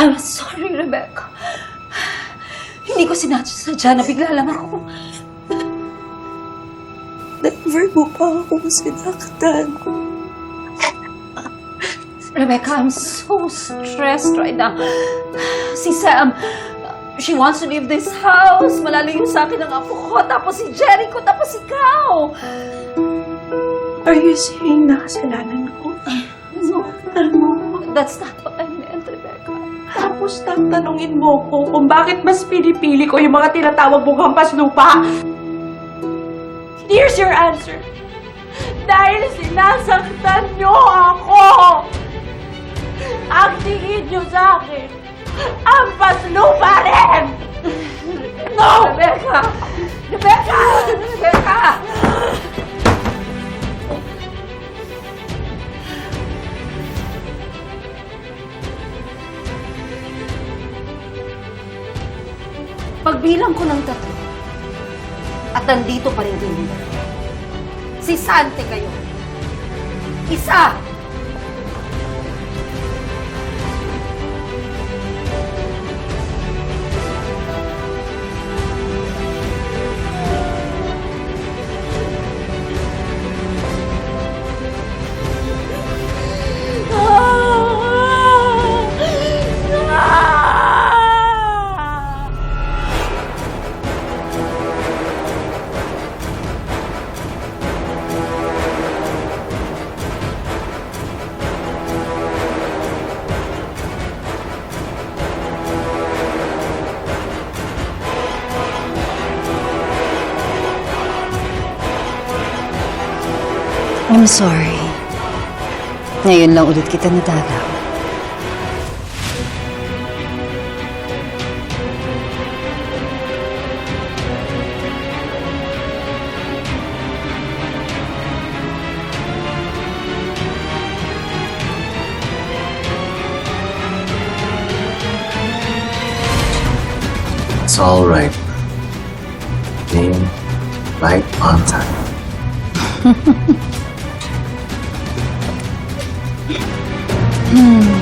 I'm sorry, Rebecca. Hindi ko sinadya na bigla lang ako. Never mo pa akong sinaktan. Rebecca, I'm so stressed right now. Si Sam, she wants to leave this house. Malalayo sa akin ang apo ko. Tapos si Jericho, tapos ikaw. Are you saying na kasalanan ko? Mo ako. That's not Tapos tatanungin mo ko kung bakit mas pinipili ko yung mga tinatawag mong hampas lupa. Here's your answer. Dahil sinasaktan niyo ako! Ang tingin niyo sa akin, hampas lupa rin! No! Rebecca! Pagbilang ko ng tatlo, at nandito pa rin din Si Sante kayo. Isa! I'm sorry. Ngayon lang ulit kita nadalaw. It's all right. Being right on time. 嗯。